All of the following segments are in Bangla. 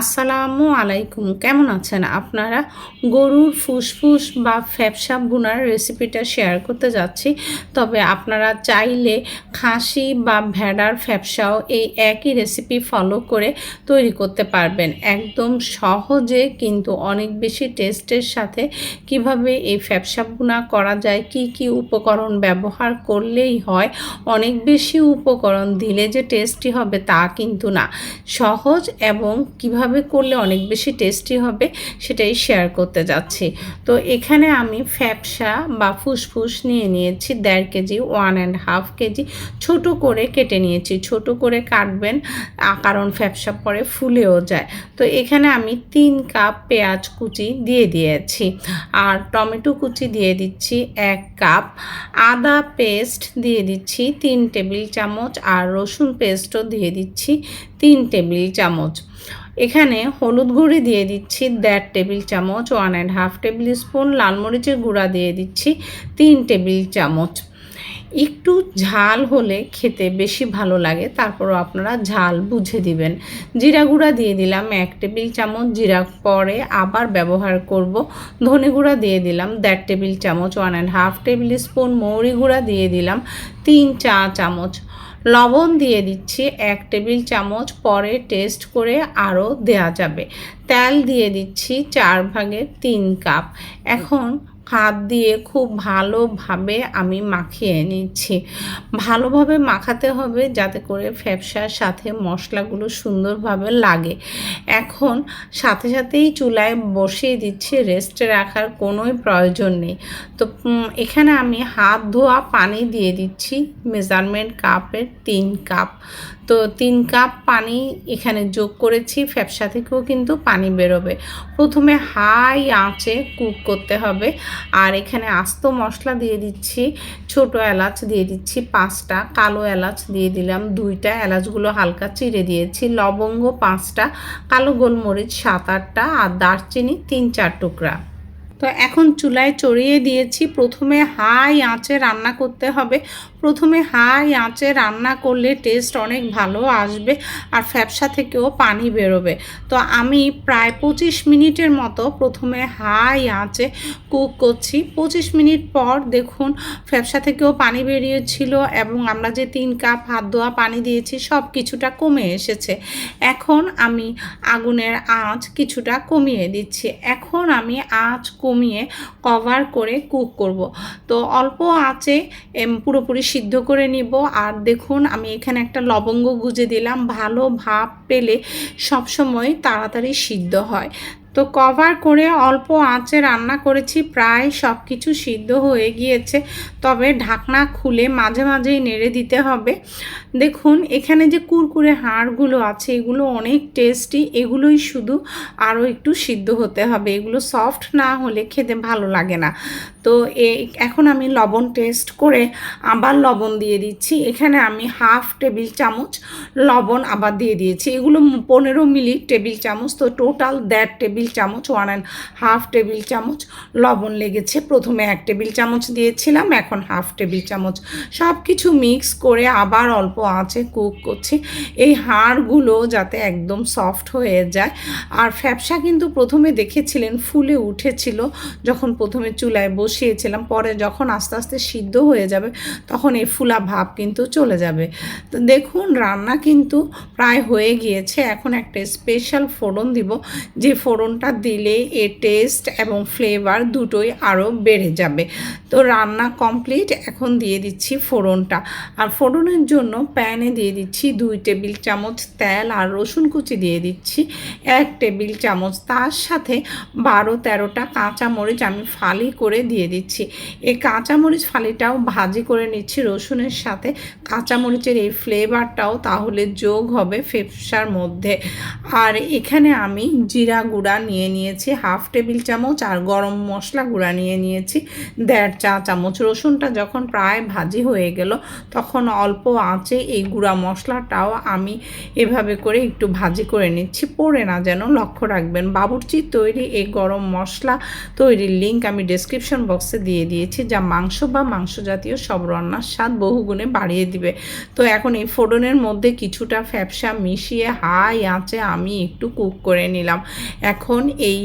আসসালামু আলাইকুম। কেমন আছেন আপনারা? গরুর ফুসফুস বা ফ্যাপসা বুনার রেসিপিটা শেয়ার করতে যাচ্ছি। তবে আপনারা চাইলে খাসি বা ভেড়ার ফ্যাপসাও এই একই রেসিপি ফলো করে তৈরি করতে পারবেন। একদম সহজে কিন্তু অনেক বেশি টেস্টের সাথে কীভাবে এই ফ্যাপসা বুনা করা যায়, কি কি উপকরণ ব্যবহার করলেই হয়, অনেক বেশি উপকরণ দিলে যে টেস্টি হবে তা কিন্তু না। সহজ এবং কীভাবে করলে অনেক বেশি টেস্টি হবে, সেটাই শেয়ার করতে যাচ্ছি। তো এখানে আমি ফ্যাপসা বা ফুসফুস নিয়ে নিয়েছি, দেড় KG one and half KG. ছোট করে কেটে নিয়েছি, ছোট করে কাটবেন কারণ ফ্যাপসা পরে ফুলেও যায়। তো এখানে আমি তিন কাপ পেঁয়াজ কুচি দিয়ে দিয়েছি, আর টমেটো কুচি দিয়ে দিচ্ছি এক কাপ। আদা পেস্ট দিয়ে দিচ্ছি তিন টেবিল চামচ, আর রসুন পেস্টও দিয়ে দিচ্ছি তিন টেবিল চামচ। এখানে হলুদ গুঁড়ি দিয়ে দিচ্ছি দেড় টেবিল চামচ one and half tablespoon লাল মরিচের গুঁড়া দিয়ে দিচ্ছি তিন টেবিল চামচ। একটু ঝাল হলে খেতে বেশি ভালো লাগে, তারপরও আপনারা ঝাল বুঝে দিবেন। জিরা গুঁড়া দিয়ে দিলাম এক টেবিল চামচ, জিরা পরে আবার ব্যবহার করব। ধনে গুঁড়া দিয়ে দিলাম দেড় টেবিল চামচ one and half tablespoon মৌরি গুঁড়া দিয়ে দিলাম তিন চা চামচ। লবণ দিয়ে দিচ্ছি এক টেবিল চামচ, পরে টেস্ট করে আরও দেয়া যাবে। তেল দিয়ে দিচ্ছি চার ভাগের তিন কাপ। এখন হাত দিয়ে খুব ভালোভাবে আমি মাখিয়ে নিচ্ছি। ভালোভাবে মাখাতে হবে যাতে করে ফ্যাপসার সাথে মশলাগুলো সুন্দরভাবে লাগে। এখন সাথে সাথেই চুলায় বসিয়ে দিচ্ছি, রেস্টে রাখার কোনোই প্রয়োজন নেই। তো এখানে আমি হাত ধোয়া পানি দিয়ে দিচ্ছি। মেজারমেন্ট কাপের তিন কাপ। তো তিন কাপ পানি এখানে যোগ করেছি, ফ্যাপসা থেকেও কিন্তু পানি বেরোবে। প্রথমে হাই আঁচে কুক করতে হবে। আর এখানে আস্ত মশলা দিয়ে দিচ্ছি, ছোট এলাচ দিয়ে দিচ্ছি পাঁচটা, কালো এলাচ দিয়ে দিলাম দুইটা, এলাচগুলো হালকা চিড়ে দিয়েছি, লবঙ্গ পাঁচটা, কালো গোলমরিচ সাত আটটা, আর দারচিনি তিন চার টুকরা। তো এখন চুলায় চড়িয়ে দিয়েছি। প্রথমে হাই আঁচে রান্না করতে হবে। প্রথমে হাই আঁচে রান্না করলে টেস্ট অনেক ভালো আসবে আর ফ্যাপসা থেকেও পানি বেরোবে। তো আমি প্রায় পঁচিশ মিনিটের মতো প্রথমে হাই আঁচে কুক করছি। পঁচিশ মিনিট পর দেখুন ফ্যাপসা থেকেও পানি বেরিয়েছিল এবং আমরা যে তিন কাপ হাত ধোয়া পানি দিয়েছি সব কিছুটা কমে এসেছে। এখন আমি আগুনের আঁচ কিছুটা কমিয়ে দিচ্ছি। এখন আমি আঁচ কমিয়ে কভার করে কুক করব। তো অল্প আঁচে পুরোপুরি সিদ্ধ করে নিব। আর দেখুন, আমি এখানে একটা লবঙ্গ গুজে দিলাম। ভালো ভাব পেলে সবসময় তাড়াতাড়ি সিদ্ধ হয়। তো কভার করে অল্প আঁচে রান্না করেছি, প্রায় সব কিছু সিদ্ধ হয়ে গিয়েছে। তবে ঢাকনা খুলে মাঝে মাঝেই নেড়ে দিতে হবে। দেখুন, এখানে যে কুরকুরে হাড়গুলো আছে, এগুলো অনেক টেস্টি, এগুলোই শুধু আরও একটু সিদ্ধ হতে হবে। এগুলো সফট না হলে খেতে ভালো লাগে না। তো এখন আমি লবণ টেস্ট করে আবার লবণ দিয়ে দিচ্ছি। এখানে আমি হাফ টেবিল চামচ লবণ আবার দিয়ে দিয়েছি। এগুলো পনেরো মিলি টেবিল চামচ, তো টোটাল দেড় টেবিল চামচ ওয়ান অ্যান্ড হাফ টেবিল চামচ। লবণ লেগেছে প্রথমে এক টেবিল চামচ দিয়েছিলাম, এখন হাফ টেবিল চামচ। সব কিছু মিক্স করে আবার অল্প আঁচে কুক করছি। এই হাড়গুলো যাতে একদম সফট হয়ে যায়। আর ফ্যাপসা কিন্তু প্রথমে দেখেছিলেন ফুলে উঠেছিল, যখন প্রথমে চুলায় বসিয়েছিলাম, পরে যখন আস্তে আস্তে সিদ্ধ হয়ে যাবে, তখন এই ফুলা ভাব কিন্তু চলে যাবে। তো দেখুন, রান্না কিন্তু প্রায় হয়ে গিয়েছে। এখন একটা স্পেশাল ফোড়ন দিব, যে ফোড়নটা দিলে এর টেস্ট এবং ফ্লেভার দুটোই আরও বেড়ে যাবে। তো রান্না কমপ্লিট এখন দিয়ে দিচ্ছি ফোড়নটা। আর ফোড়নের জন্য প্যানে দিয়ে দিচ্ছি দুই টেবিল চামচ তেল আর রসুন কুচি দিয়ে দিচ্ছি এক টেবিল চামচ। তার সাথে বারো তেরোটা কাঁচামরিচ আমি ফালি করে দিয়ে দিচ্ছি। এই কাঁচামরিচ ফালিটাও ভাজি করে নিচ্ছি রসুনের সাথে। কাঁচামরিচের এই ফ্লেভারটাও তাহলে যোগ হবে ফেফসার মধ্যে। আর এখানে আমি জিরা গুঁড়া নিয়ে নিয়েছি, হাফ টেবিল চামচ, আর গরম মশলা গুঁড়া নিয়ে নিয়েছি, দেড় চা চামচ। রসুনটা যখন প্রায় ভাজি হয়ে গেল, তখন অল্প আঁচে এই গুঁড়া মশলাটাও আমি এভাবে করে একটু ভাজি করে নিচ্ছি। পড়ে না যেন, লক্ষ্য রাখবেন। বাবুর্চির তৈরি এই গরম মশলা তৈরির লিঙ্ক আমি ডেসক্রিপশন বক্সে দিয়ে দিয়েছি, যা মাংস বা মাংস জাতীয় সব রান্নার স্বাদ বহুগুণে বাড়িয়ে দিবে। তো এখন এই ফোড়নের মধ্যে কিছুটা ফ্যাপসা মিশিয়ে হাই আঁচে আমি একটু কুক করে নিলাম। এখন এই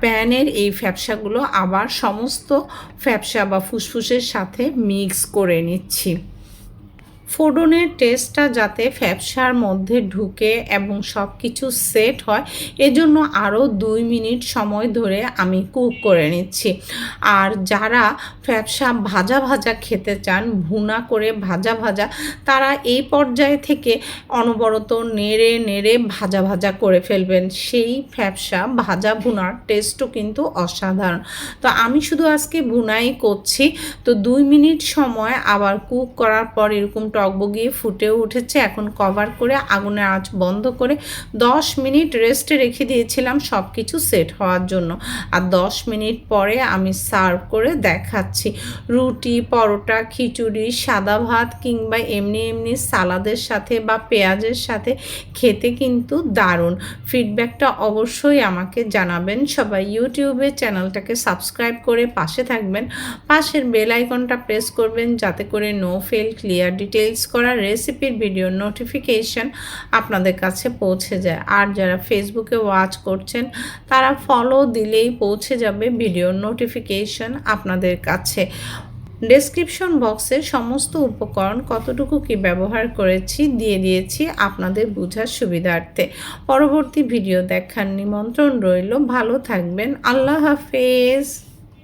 প্যানের এই ফ্যাপসাগুলো আবার সমস্ত ফ্যাপসা বা ফুসফুসের সাথে মিক্স করে নিচ্ছি। ফোড়নের টেস্টটা যাতে ফ্যাপসার মধ্যে ঢুকে এবং সব কিছু সেট হয়, এজন্য আরও দুই মিনিট সময় ধরে আমি কুক করে নিচ্ছি। আর যারা ফ্যাপসা ভাজা ভাজা খেতে চান, ভুনা করে ভাজা ভাজা, তারা এই পর্যায়ে থেকে অনবরত নেড়ে নেড়ে ভাজা ভাজা করে ফেলবেন। সেই ফ্যাপসা ভাজা ভুনার টেস্টও কিন্তু অসাধারণ। তো আমি শুধু আজকে ভুনাই করছি। তো দুই মিনিট সময় আবার কুক করার পর এরকম টকবগিয়ে ফুটেও উঠেছে। এখন কভার করে আগুনের আঁচ বন্ধ করে দশ মিনিট রেস্টে রেখে দিয়েছিলাম সব কিছু সেট হওয়ার জন্য। আর দশ মিনিট পরে আমি সার্ভ করে দেখাচ্ছি। রুটি, পরোটা, খিচুড়ি, সাদা ভাত কিংবা এমনি এমনি সালাদের সাথে বা পেঁয়াজের সাথে খেতে কিন্তু দারুণ। ফিডব্যাকটা অবশ্যই আমাকে জানাবেন। সবাই ইউটিউবে চ্যানেলটাকে সাবস্ক্রাইব করে পাশে থাকবেন। পাশের বেল আইকনটা প্রেস করবেন যাতে করে নো ফেল ক্লিয়ার ডিটেলস করা রেসিপির ভিডিও নোটিফিকেশন আপনাদের কাছে পৌঁছে যায়। আর যারা ফেসবুকে ওয়াচ করছেন, তারা ফলো দিলেই পৌঁছে যাবে ভিডিও নোটিফিকেশন আপনাদের কাছে। ডেসক্রিপশন বক্সে সমস্ত উপকরণ কতটুকু কি ব্যবহার করেছি দিয়ে দিয়েছি আপনাদের বোঝার সুবিধার্থে। পরবর্তী ভিডিও দেখার নিমন্ত্রণ রইল। ভালো থাকবেন। আল্লাহ হাফেজ।